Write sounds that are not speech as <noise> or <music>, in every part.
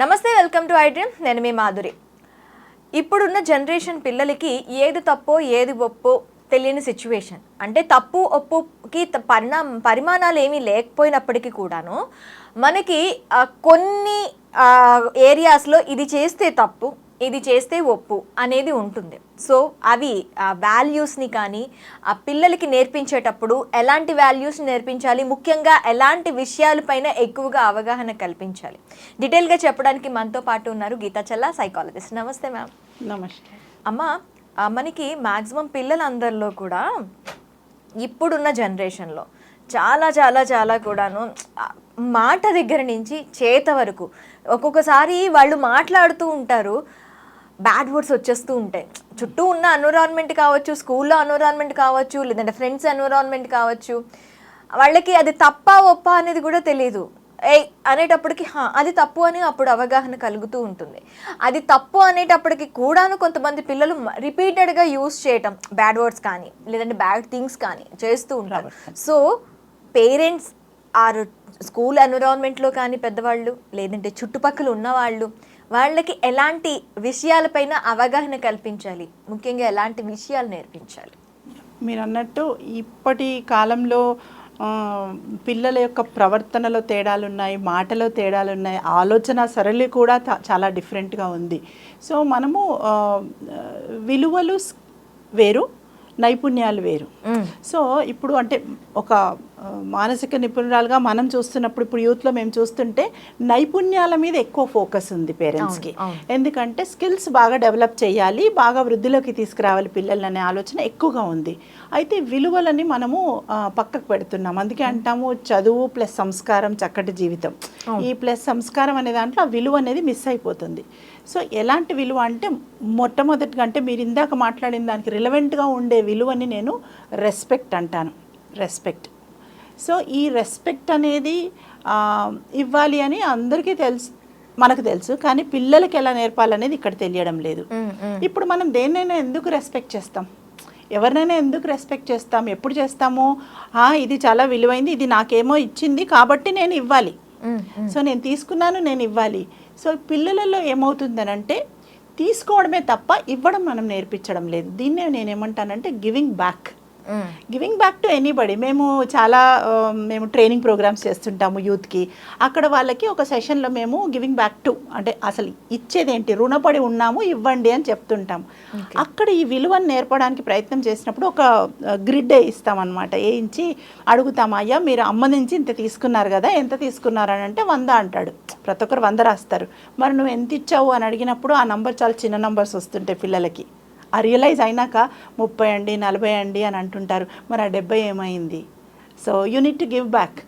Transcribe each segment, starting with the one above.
నమస్తే welcome to iDream నేను మీ మాధురి. ఇప్పుడున్న జనరేషన్ పిల్లలకి ఏది తప్పో ఏది ఒప్పో తెలియని సిచ్యువేషన్. అంటే తప్పు ఒప్పుకి పరిణా పరిమాణాలు ఏమీ లేకపోయినప్పటికీ కూడాను మనకి కొన్ని ఏరియాస్లో ఇది చేస్తే తప్పు ఇది చేస్తే ఒప్పు అనేది ఉంటుంది. సో అవి ఆ వాల్యూస్ని కానీ ఆ పిల్లలకి నేర్పించేటప్పుడు ఎలాంటి వాల్యూస్ నేర్పించాలి? ముఖ్యంగా ఎలాంటి విషయాలపైన ఎక్కువగా అవగాహన కల్పించాలి? డీటెయిల్గా చెప్పడానికి మనతో పాటు ఉన్నారు గీతా చల్లా సైకాలజిస్ట్ నమస్తే మ్యామ్ నమస్తే. అమ్మ మనకి మ్యాక్సిమం పిల్లలందరిలో కూడా ఇప్పుడున్న జనరేషన్లో చాలా చాలా చాలా కూడాను మాట దగ్గర నుంచి చేత వరకు ఒక్కొక్కసారి వాళ్ళు మాట్లాడుతూ ఉంటారు. బ్యాడ్ వర్డ్స్ వచ్చేస్తూ ఉంటాయి. చుట్టూ ఉన్న ఎన్విరాన్మెంట్ కావచ్చు స్కూల్లో ఎన్విరాన్మెంట్ కావచ్చు లేదంటే ఫ్రెండ్స్ ఎన్విరాన్మెంట్ కావచ్చు వాళ్ళకి అది తప్ప ఒప్ప అనేది కూడా తెలియదు ఏయ్ అనేటప్పటికి "హా, అది తప్పు అని అప్పుడు అవగాహన కలుగుతూ ఉంటుంది. అది తప్పు అనేటప్పటికి కూడాను కొంతమంది పిల్లలు రిపీటెడ్గా యూస్ చేయటం బ్యాడ్ వర్డ్స్ కానీ లేదంటే బ్యాడ్ థింగ్స్ కానీ చేస్తూ ఉంటారు. సో పేరెంట్స్ ఆర్ స్కూల్ ఎన్విరాన్మెంట్లో కానీ పెద్దవాళ్ళు లేదంటే చుట్టుపక్కల ఉన్నవాళ్ళు వాళ్ళకి ఎలాంటి విషయాలపైన అవగాహన కల్పించాలి? ముఖ్యంగా ఎలాంటి విషయాలు నేర్పించాలి? మీరు అన్నట్టు ఇప్పటి కాలంలో పిల్లల యొక్క ప్రవర్తనలో తేడాలు ఉన్నాయి మాటలో తేడాలు ఉన్నాయి ఆలోచన సరళి కూడా చాలా డిఫరెంట్గా ఉంది. సో మనము విలువలు వేరు నైపుణ్యాలు వేరు. సో ఇప్పుడు అంటే ఒక మానసిక నిపుణురాలుగా మనం చూస్తున్నప్పుడు ఇప్పుడు యూత్లో మేము చూస్తుంటే నైపుణ్యాల మీద ఎక్కువ ఫోకస్ ఉంది పేరెంట్స్కి. ఎందుకంటే స్కిల్స్ బాగా డెవలప్ చేయాలి బాగా వృద్ధిలోకి తీసుకురావాలి పిల్లలు అనే ఆలోచన ఎక్కువగా ఉంది. అయితే విలువలని మనము పక్కకు పెడుతున్నాం. అందుకే అంటాము చదువు ప్లస్ సంస్కారం చక్కటి జీవితం. ఈ ప్లస్ సంస్కారం అనే దాంట్లో ఆ విలువ అనేది మిస్ అయిపోతుంది. సో ఎలాంటి విలువ అంటే మొట్టమొదటిగా అంటే మీరు ఇందాక మాట్లాడిన దానికి రిలవెంట్గా ఉండే విలువని నేను రెస్పెక్ట్ అంటాను. రెస్పెక్ట్ సో ఈ రెస్పెక్ట్ అనేది ఇవ్వాలి అని అందరికీ తెలుసు మనకు తెలుసు కానీ పిల్లలకి ఎలా నేర్పాలనేది ఇక్కడ తెలియడం లేదు. ఇప్పుడు మనం దేన్నైనా ఎందుకు రెస్పెక్ట్ చేస్తాం? ఎవరినైనా ఎందుకు రెస్పెక్ట్ చేస్తాం? ఎప్పుడు చేస్తాము? "ఆ, ఇది చాలా విలువైంది ఇది నాకేమో ఇచ్చింది కాబట్టి నేను ఇవ్వాలి. సో నేను తీసుకున్నాను నేను ఇవ్వాలి. సో పిల్లలలో ఏమవుతుందనంటే తీసుకోవడమే తప్ప ఇవ్వడం మనం నేర్పించడం లేదు. దీన్నే నేను ఏమంటానంటే giving back giving back to anybody మేము చాలా ఆ, మేము ట్రైనింగ్ ప్రోగ్రామ్స్ చేస్తుంటాము యూత్కి. అక్కడ వాళ్ళకి ఒక సెషన్లో మేము గివింగ్ బ్యాక్ టు అంటే అసలు ఇచ్చేదేంటి? రుణపడి ఉన్నాము ఇవ్వండి అని చెప్తుంటాం. అక్కడ ఈ విలువను నేర్పడానికి ప్రయత్నం చేసినప్పుడు ఒక గ్రిడ్ ఇస్తామన్నమాట. వేయించి అడుగుతాం అయ్యా మీరు అమ్మ నుంచి ఇంత తీసుకున్నారు కదా ఎంత తీసుకున్నారు? అని అంటే వంద అంటాడు. ప్రతి ఒక్కరు వంద రాస్తారు. మరి నువ్వు ఎంత ఇచ్చావు అని అడిగినప్పుడు ఆ నంబర్ చాలా చిన్న నంబర్స్ వస్తుంటాయి పిల్లలకి. ఆ రియలైజ్ అయినాక ముప్పై అండి నలభై అండి అని అంటుంటారు. మరి ఆ డెబ్బై ఏమైంది? So unit to give back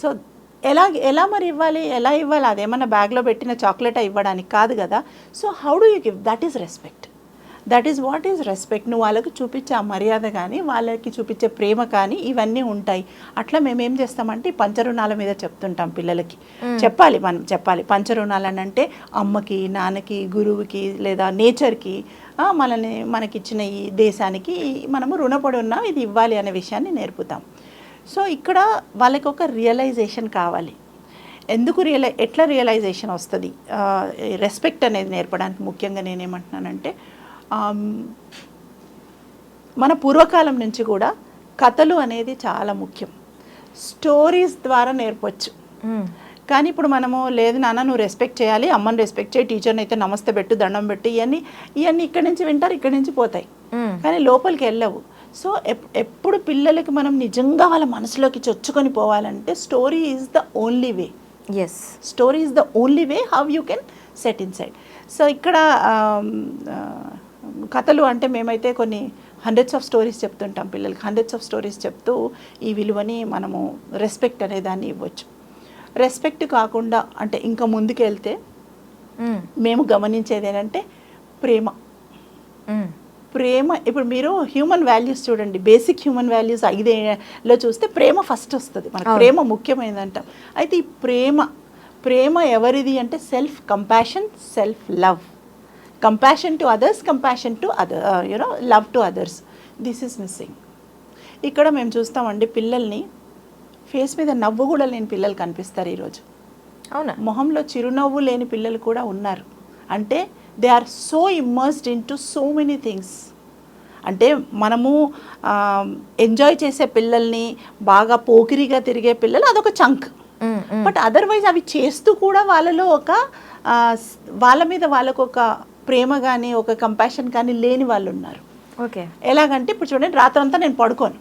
so ఎలా ఎలా మరి ఇవ్వాలి? ఎలా ఇవ్వాలి? అదేమన్నా బ్యాగ్లో పెట్టిన చాక్లెట్ ఇవ్వడానికి కాదు కదా. So how do you give that is respect that is what is respect నువ్వు వాళ్ళకి చూపించే ఆ మర్యాద కానీ వాళ్ళకి చూపించే ప్రేమ కానీ ఇవన్నీ ఉంటాయి. అట్లా మేము ఏం చేస్తామంటే పంచరుణాల మీద చెప్తుంటాం పిల్లలకి. చెప్పాలి మనం చెప్పాలి. పంచరుణాలు అని అంటే అమ్మకి నాన్నకి గురువుకి లేదా నేచర్కి మనల్ని మనకిచ్చిన ఈ దేశానికి మనము రుణపడి ఉన్నాం ఇది ఇవ్వాలి అనే విషయాన్ని నేర్పుతాం. సో ఇక్కడ వాళ్ళకి ఒక రియలైజేషన్ కావాలి. ఎందుకు రియలై ఎట్లా రియలైజేషన్ వస్తుంది? రెస్పెక్ట్ అనేది నేర్పడానికి ముఖ్యంగా నేనేమంటున్నానంటే మన పూర్వకాలం నుంచి కూడా కథలు అనేది చాలా ముఖ్యం. స్టోరీస్ ద్వారా నేర్పొచ్చు. కానీ ఇప్పుడు మనము లేదు నాన్న నువ్వు రెస్పెక్ట్ చేయాలి అమ్మని రెస్పెక్ట్ చేయి టీచర్ని అయితే నమస్తే పెట్టు దండం పెట్టు ఇవన్నీ ఇవన్నీ ఇక్కడి నుంచి వింటారు ఇక్కడి నుంచి పోతాయి. కానీ లోపలికి వెళ్ళవు. సో ఎప్- ఎప్పుడు పిల్లలకి మనం నిజంగా వాళ్ళ మనసులోకి చొచ్చుకొని పోవాలంటే story is the only way. Yes story is the only way how you can set inside so ఇక్కడ కథలు అంటే మేమైతే కొన్ని హండ్రెడ్స్ ఆఫ్ స్టోరీస్ చెప్తుంటాం పిల్లలకి. హండ్రెడ్స్ ఆఫ్ స్టోరీస్ చెప్తూ ఈ విలువని మనము రెస్పెక్ట్ అనే దాన్ని ఇవ్వచ్చు. రెస్పెక్ట్ కాకుండా అంటే ఇంకా ముందుకు వెళ్తే మేము గమనించేది ఏంటంటే ప్రేమ. ప్రేమ ఇప్పుడు మీరు హ్యూమన్ వాల్యూస్ చూడండి. బేసిక్ హ్యూమన్ వాల్యూస్ ఐదేలో చూస్తే ప్రేమ ఫస్ట్ వస్తుంది మనకు. ప్రేమ ముఖ్యమైనది అంటాం అయితే ఈ ప్రేమ ప్రేమ ఎవరిది అంటే self compassion self love compassion to others compassion to other you know love to others this is missing ఇక్కడ మేము చూస్తామండి పిల్లల్ని ఫేస్ మీద నవ్వు కూడా లేని పిల్లలు కనిపిస్తారు ఈరోజు. అవునా? మొహంలో చిరునవ్వు లేని పిల్లలు కూడా ఉన్నారు. అంటే they are so immersed in to so many things అంటే మనము ఎంజాయ్ చేసే పిల్లల్ని బాగా పోకిరిగా తిరిగే పిల్లలు అదొక చంక్. బట్ అదర్వైజ్ అవి చేస్తూ కూడా వాళ్ళలో ఒక వాళ్ళ మీద వాళ్ళకు ఒక ప్రేమ కానీ ఒక కంపాషన్ కానీ లేని వాళ్ళు ఉన్నారు ఓకే. ఎలాగంటే ఇప్పుడు చూడండి రాత్రంతా నేను పడుకోను.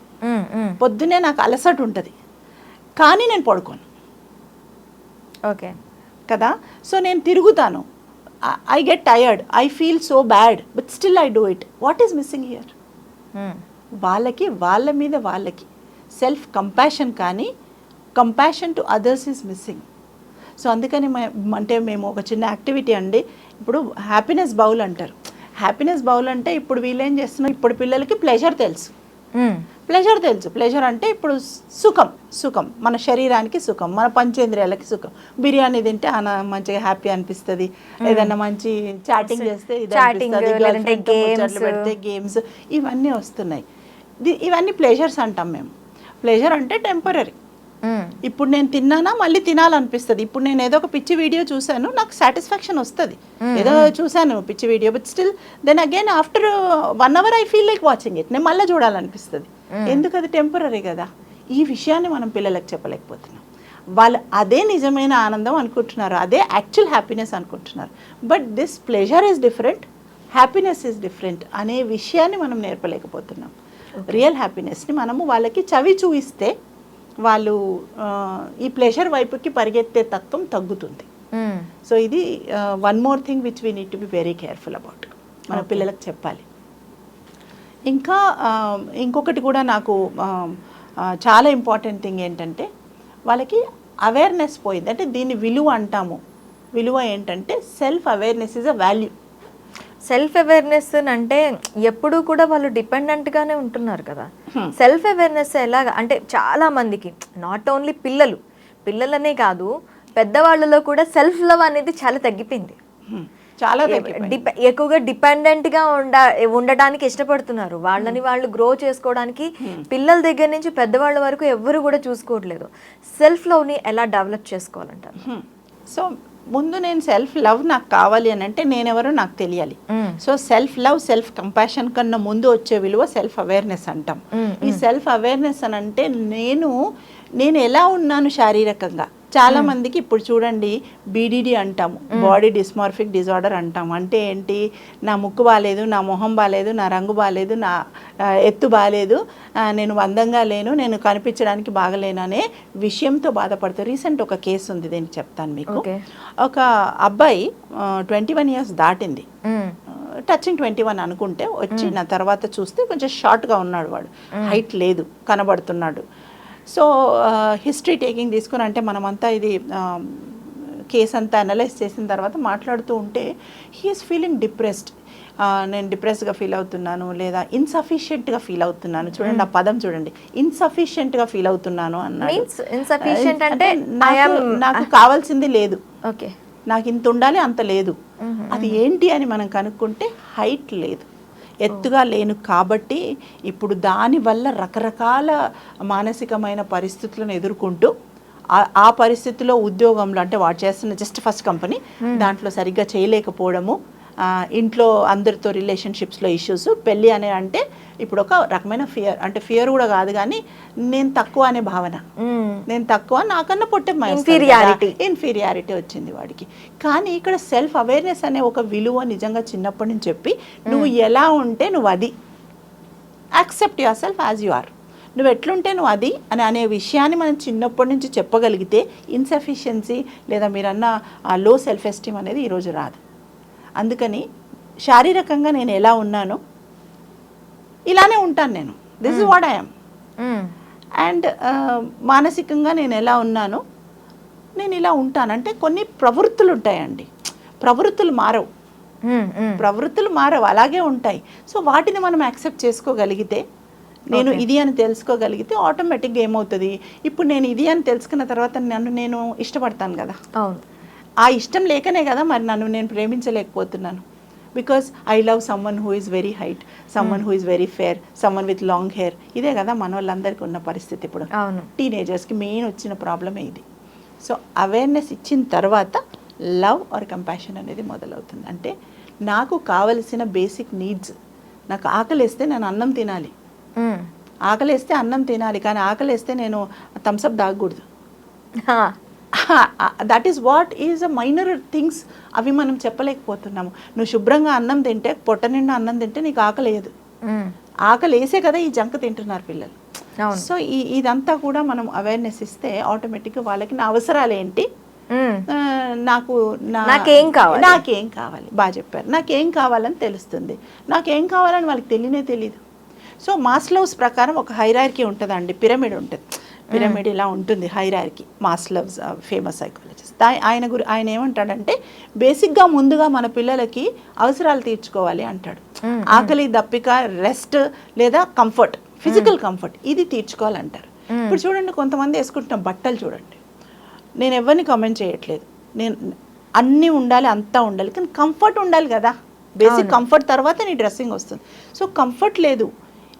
పొద్దున్నే నాకు అలసట ఉంటుంది. కానీ నేను పడుకోను. ఓకే. కదా? సో నేను తిరుగుతాను. I get tired I feel so bad but still I do it what is missing here. వాళ్ళకి వాళ్ళ మీద వాళ్ళకి. సెల్ఫ్ కంపాషన్ కానీ compassion to others is missing so అందుకని అంటే మేము ఒక చిన్న యాక్టివిటీ అండి. ఇప్పుడు హ్యాపీనెస్ బౌల్ అంటారు. హ్యాపీనెస్ బౌల్ అంటే ఇప్పుడు వీళ్ళు ఏం చేస్తున్నారు? ఇప్పుడు పిల్లలకి ప్లెజర్ తెలుసు. ప్లెజర్ తెలుసు. ప్లెజర్ అంటే ఇప్పుడు సుఖం సుఖం. మన శరీరానికి సుఖం మన పంచేంద్రియాలకి సుఖం. బిర్యానీ తింటే అన మంచిగా హ్యాపీ అనిపిస్తుంది. ఏదన్నా మంచి చాటింగ్ చేస్తే. పెడితే గేమ్స్ ఇవన్నీ వస్తున్నాయి. ఇవన్నీ ప్లెజర్స్ అంటాం మేము. ప్లెజర్ అంటే టెంపరీ. ఇప్పుడు నేను తిన్నానా? మళ్ళీ తినాలనిపిస్తుంది. ఇప్పుడు నేను ఏదో ఒక పిచ్చి వీడియో చూశాను నాకు సాటిస్ఫాక్షన్ వస్తుంది. ఏదో చూశాను పిచ్చి video but still then again after one hour I feel like watching it నేను మళ్ళీ చూడాలనిపిస్తుంది. ఎందుకు అది టెంపరీ కదా? ఈ విషయాన్ని మనం పిల్లలకు చెప్పలేకపోతున్నాం. వాళ్ళు అదే నిజమైన ఆనందం అనుకుంటున్నారు అదే యాక్చువల్ హ్యాపీనెస్ అనుకుంటున్నారు. But this pleasure is different happiness is different అనే విషయాన్ని మనం నేర్పలేకపోతున్నాం. రియల్ హ్యాపీనెస్ని మనము వాళ్ళకి చవి చూయిస్తే వాళ్ళు ఈ ప్లెజర్ వైపుకి పరిగెత్తే తత్వం తగ్గుతుంది. సో ఇది one more thing which we need to be very careful about మన పిల్లలకు చెప్పాలి. ఇంకా ఇంకొకటి కూడా నాకు చాలా ఇంపార్టెంట్ థింగ్ ఏంటంటే వాళ్ళకి అవేర్నెస్ పోయింది. అంటే దీన్ని విలువ అంటాము. విలువ ఏంటంటే self awareness is a value self awareness అంటే ఎప్పుడూ కూడా వాళ్ళు డిపెండెంట్ గానే ఉంటున్నారు కదా. సెల్ఫ్ అవేర్నెస్ ఎలాగ? అంటే చాలా మందికి నాట్ ఓన్లీ పిల్లలు పిల్లలనే కాదు పెద్దవాళ్ళలో కూడా సెల్ఫ్ లవ్ అనేది చాలా తగ్గిపోయింది. చాలా ఎక్కువగా డిపెండెంట్గా ఉండ ఉండడానికి ఇష్టపడుతున్నారు. వాళ్ళని వాళ్ళు గ్రో చేసుకోవడానికి పిల్లల దగ్గర నుంచి పెద్దవాళ్ళ వరకు ఎవ్వరు కూడా చూసుకోవట్లేదు. సెల్ఫ్ లవ్ని ఎలా డెవలప్ చేసుకోవాలంటారు? సో ముందు నేను సెల్ఫ్ లవ్ నాకు కావాలి అని అంటే నేనెవరో నాకు తెలియాలి. So self love self compassion కన్నా ముందు వచ్చే విలువ సెల్ఫ్ అవేర్నెస్ అంటాం. ఈ సెల్ఫ్ అవేర్నెస్ అని అంటే నేను నేను ఎలా ఉన్నాను శారీరకంగా? చాలా మందికి ఇప్పుడు చూడండి బీడీడీ అంటాము. బాడీ డిస్మార్ఫిక్ డిజార్డర్ అంటాం అంటే ఏంటి? నా ముక్కు బాగాలేదు నా మొహం బాగాలేదు నా రంగు బాగాలేదు నా ఎత్తు బాగాలేదు నేను అందంగా లేను నేను కనిపించడానికి బాగలేను అనే విషయంతో బాధపడతారు రీసెంట్ ఒక కేసు ఉంది దీనికి చెప్తాను మీకు. ఒక అబ్బాయి ట్వంటీ వన్ ఇయర్స్ దాటింది. టచింగ్ ట్వంటీ వన్ అనుకుంటే వచ్చి నా తర్వాత చూస్తే కొంచెం షార్ట్గా ఉన్నాడు వాడు. హైట్ లేదు కనబడుతున్నాడు. సో హిస్టరీ టేకింగ్ తీసుకుని అంటే మనమంతా ఇది కేస్ అంతా అనలైజ్ చేసిన తర్వాత మాట్లాడుతూ ఉంటే హీఈస్ ఫీలింగ్ డిప్రెస్డ్ నేను డిప్రెస్డ్గా ఫీల్ అవుతున్నాను లేదా ఇన్సఫిషియెంట్గా ఫీల్ అవుతున్నాను. చూడండి ఆ పదం చూడండి. ఇన్సఫిషియెంట్గా ఫీల్ అవుతున్నాను అన్నాడు. Insufficient అంటే నాకు నాకు కావాల్సింది లేదు. ఓకే నాకు ఇంత ఉండాలి అంత లేదు. అది ఏంటి అని మనం కనుక్కుంటే హైట్ లేదు. ఎత్తుగా లేను కాబట్టి ఇప్పుడు దానివల్ల రకరకాల మానసికమైన పరిస్థితులను ఎదుర్కొంటూ ఆ- పరిస్థితిలో ఉద్యోగంలో అంటే వాడు చేస్తున్న జస్ట్ ఫస్ట్ కంపెనీ దాంట్లో సరిగ్గా చేయలేకపోవడము ఇంట్లో అందరితో రిలేషన్షిప్స్లో ఇష్యూస్ పెళ్ళి అనే అంటే ఇప్పుడు ఒక రకమైన ఫియర్ అంటే ఫియర్ కూడా కాదు కానీ నేను తక్కువ అనే భావన. నేను తక్కువ నాకన్నా పొట్టే Inferiority. ఇన్ఫీరియారిటీ వచ్చింది వాడికి. కానీ ఇక్కడ సెల్ఫ్ అవేర్నెస్ అనే ఒక విలువ నిజంగా చిన్నప్పటి నుంచి చెప్పి నువ్వు ఎలా ఉంటే నువ్వు అది. Accept yourself as you are నువ్వు ఎట్లుంటే నువ్వు అది అని అనే విషయాన్ని మనం చిన్నప్పటి నుంచి చెప్పగలిగితే ఇన్సఫిషియన్సీ లేదా మీరన్న ఆ లో సెల్ఫ్ ఎస్టీమ్ అనేది ఈరోజు రాదు. అందుకని శారీరకంగా నేను ఎలా ఉన్నానో ఇలానే ఉంటాను నేను. This is what I'm. And మానసికంగా నేను ఎలా ఉన్నానో? నేను ఇలా ఉంటాను. అంటే కొన్ని ప్రవృత్తులు ఉంటాయండి. ప్రవృత్తులు మారవు. మ్మ్. మ్మ్. ప్రవృత్తులు మారవు. అలాగే ఉంటాయి. సో వాటిని మనం యాక్సెప్ట్ చేసుకోగలిగితే నేను ఇది అని తెలుసుకోగలిగితే ఆటోమేటిక్గా ఏమవుతుంది? ఇప్పుడు నేను ఇది అని తెలుసుకున్న తర్వాత నన్ను నేను ఇష్టపడతాను కదా. ఆ ఇష్టం లేకనే కదా మరి నన్ను నేను ప్రేమించలేకపోతున్నాను. Because I love someone who is very height someone who is very fair someone with long hair ఇదే కదా మన వాళ్ళందరికీ ఉన్న పరిస్థితి ఇప్పుడు. టీనేజర్స్కి మెయిన్ వచ్చిన ప్రాబ్లమే ఇది. సో అవేర్నెస్ ఇచ్చిన తర్వాత లవ్ ఆర్ కంపాషన్ అనేది మొదలవుతుంది. అంటే నాకు కావలసిన బేసిక్ నీడ్స్ నాకు ఆకలిస్తే నేను అన్నం తినాలి. మ్మ్. ఆకలిస్తే అన్నం తినాలి. కానీ ఆకలిస్తే నేను థమ్స్అప్ తాగకూడదు. That is what is a minor things అవి మనం చెప్పలేకపోతున్నాము. నువ్వు శుభ్రంగా అన్నం తింటే పొట్ట నిండా అన్నం తింటే నీకు ఆకలేదు మ్మ్. ఆకలి వేసే కదా ఈ జంక్ తింటున్నారు పిల్లలు. సో ఈ ఇదంతా కూడా మనం అవేర్నెస్ ఇస్తే ఆటోమేటిక్గా వాళ్ళకి నా అవసరాలు ఏంటి? నాకు నాకేం కావాలి? నాకేం కావాలి? బాగా చెప్పారు. నాకేం కావాలని తెలుస్తుంది. నాకేం కావాలని వాళ్ళకి తెలియనే తెలియదు సో మాస్లవ్స్ ప్రకారం ఒక హైరార్కీ ఉంటుందండి పిరమిడ్ ఉంటుంది. పిరమిడ్ ఇలా ఉంటుంది హైరార్కీ. మాస్లవ్స్ famous psychologist. ఆయన గురి ఆయన ఏమంటాడంటే బేసిక్గా ముందుగా మన పిల్లలకి అవసరాలు తీర్చుకోవాలి అంటాడు. ఆకలి దప్పిక రెస్ట్ లేదా కంఫర్ట్ ఫిజికల్ కంఫర్ట్ ఇది తీర్చుకోవాలంటారు. ఇప్పుడు చూడండి కొంతమంది వేసుకుంటున్న బట్టలు చూడండి. నేను ఎవరిని కామెంట్ చేయట్లేదు. నేను అన్నీ ఉండాలి అంతా ఉండాలి కానీ కంఫర్ట్ ఉండాలి కదా. బేసిక్ కంఫర్ట్ తర్వాత నీ డ్రెస్సింగ్ వస్తుంది. సో కంఫర్ట్ లేదు.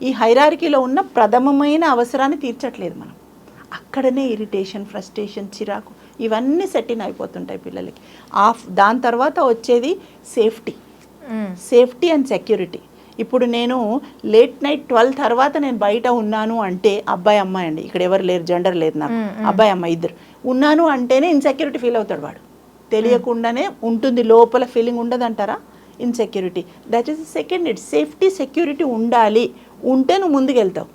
ఈ హైరార్కీలో ఉన్న ప్రథమమైన అవసరాన్ని తీర్చట్లేదు మనం. అక్కడనే ఇరిటేషన్ ఫ్రస్ట్రేషన్ చిరాకు ఇవన్నీ సెటిన్ అయిపోతుంటాయి పిల్లలకి. ఆఫ్ దాని తర్వాత వచ్చేది సేఫ్టీ. సేఫ్టీ అండ్ సెక్యూరిటీ ఇప్పుడు నేను లేట్ నైట్ ట్వెల్వ్ తర్వాత నేను బయట ఉన్నాను అంటే అబ్బాయి అమ్మాయి అండి ఇక్కడ ఎవరు లేరు జెండర్ లేదు నాకు. అబ్బాయి అమ్మాయి ఇద్దరు. ఉన్నాను అంటేనే ఇన్సెక్యూరిటీ ఫీల్ అవుతాడు వాడు. తెలియకుండానే ఉంటుంది లోపల feeling ఉండదంటారా? Insecurity that is second it safety security ఉండాలి. ఉంటే నువ్వు ముందుకు వెళ్తావు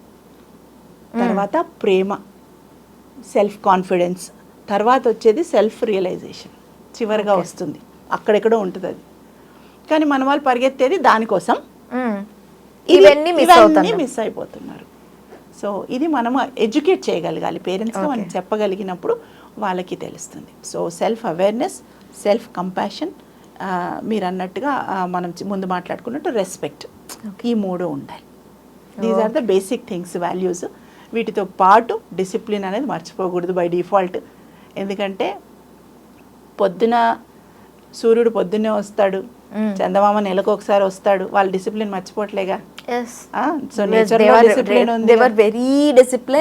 తర్వాత ప్రేమ. సెల్ఫ్ కాన్ఫిడెన్స్ తర్వాత వచ్చేది సెల్ఫ్ రియలైజేషన్ చివరిగా వస్తుంది. అక్కడెక్కడో ఉంటుంది అది. కానీ మన వాళ్ళు పరిగెత్తేది దానికోసం. ఇది- ఇవన్నీ మిస్ ఇవన్నీ అవుతాను మిస్ అయిపోతున్నారు. సో ఇది మనం ఎడ్యుకేట్ చేయగలగాలి. పేరెంట్స్గా మనం చెప్పగలిగినప్పుడు వాళ్ళకి తెలుస్తుంది. So self awareness self compassion మీరు అన్నట్టుగా మనం ముందు మాట్లాడుకున్నట్టు రెస్పెక్ట్ ఈ మూడు ఉండాలి. These are the basic things values వీటితో పాటు డిసిప్లిన్ అనేది మర్చిపోకూడదు బై డిఫాల్ట్. ఎందుకంటే పొద్దున సూర్యుడు పొద్దున్నే వస్తాడు. చందమామ నెలకు ఒకసారి వస్తాడు. వాళ్ళ discipline మర్చిపోవట్లేగా. So were-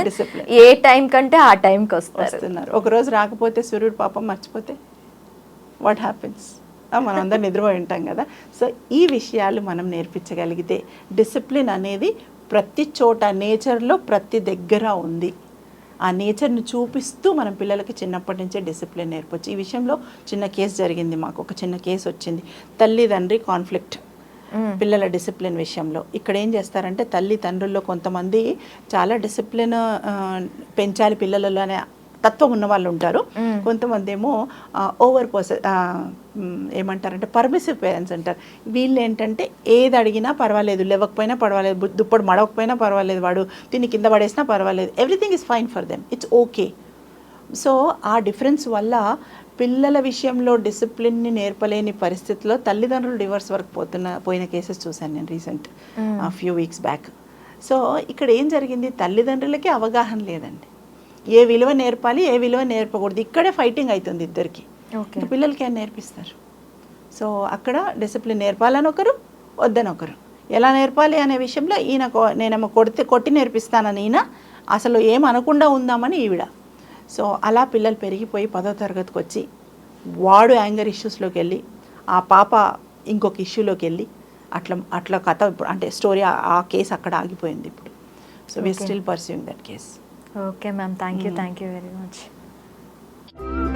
discipline. A time కంటే ఆ టైంకి వస్తున్నారు. ఒక రోజు రాకపోతే సూర్యుడు పాపం మర్చిపోతే వాట్ హ్యాపెన్స్ మనం అందరం <laughs> నిద్రపోయి ఉంటాం కదా. సో ఈ విషయాలు మనం నేర్పించగలిగితే డిసిప్లిన్ అనేది ప్రతి చోట నేచర్లో ప్రతి దగ్గర ఉంది. ఆ నేచర్ని చూపిస్తూ మనం పిల్లలకి చిన్నప్పటి నుంచే డిసిప్లిన్ నేర్పొచ్చు. ఈ విషయంలో చిన్న కేసు జరిగింది మాకు. ఒక చిన్న కేసు వచ్చింది. తల్లిదండ్రి కాన్ఫ్లిక్ట్ పిల్లల డిసిప్లిన్ విషయంలో. ఇక్కడ ఏం చేస్తారంటే తల్లి తండ్రుల్లో కొంతమంది చాలా డిసిప్లిన్ పెంచాలి పిల్లలలో అనే తత్వం ఉన్న వాళ్ళు ఉంటారు. కొంతమంది ఏమో ఓవర్ పోస ఏమంటారంటే పర్మిసివ్ పేరెంట్స్ అంటారు. వీళ్ళు ఏంటంటే ఏది అడిగినా పర్వాలేదు లేవకపోయినా పర్వాలేదు దుప్పటి మడవకపోయినా పర్వాలేదు వాడు తిని కింద పడేసినా పర్వాలేదు. Everything is fine for them it's okay so ఆ డిఫరెన్స్ వల్ల పిల్లల విషయంలో డిసిప్లిన్ని నేర్పలేని పరిస్థితిలో తల్లిదండ్రులు డివర్స్ వరకు పోతున్న పోయిన కేసెస్ చూశాను నేను recent few weeks back so ఇక్కడ ఏం జరిగింది? తల్లిదండ్రులకి అవగాహన లేదండి. ఏ విలువ నేర్పాలి ఏ విలువ నేర్పకూడదు. ఇక్కడే ఫైటింగ్ అవుతుంది ఇద్దరికి. పిల్లలకి ఏం నేర్పిస్తారు? సో అక్కడ డిసిప్లిన్ నేర్పాలని ఒకరు వద్దని ఒకరు. ఎలా నేర్పాలి అనే విషయంలో ఈయన నేనేమో కొడితే కొట్టి నేర్పిస్తానని ఈయన అసలు ఏం అనకుండా ఉందామని ఈవిడ. సో అలా పిల్లలు పెరిగిపోయి పదో తరగతికి వచ్చి వాడు యాంగర్ ఇష్యూస్లోకి వెళ్ళి ఆ పాప ఇంకొక ఇష్యూలోకి వెళ్ళి అట్లా అట్లా కథ ఇప్పుడు అంటే స్టోరీ ఆ కేసు అక్కడ ఆగిపోయింది ఇప్పుడు. So we still pursuing that case Okay, ma'am. Thank you. Hmm. Thank you very much.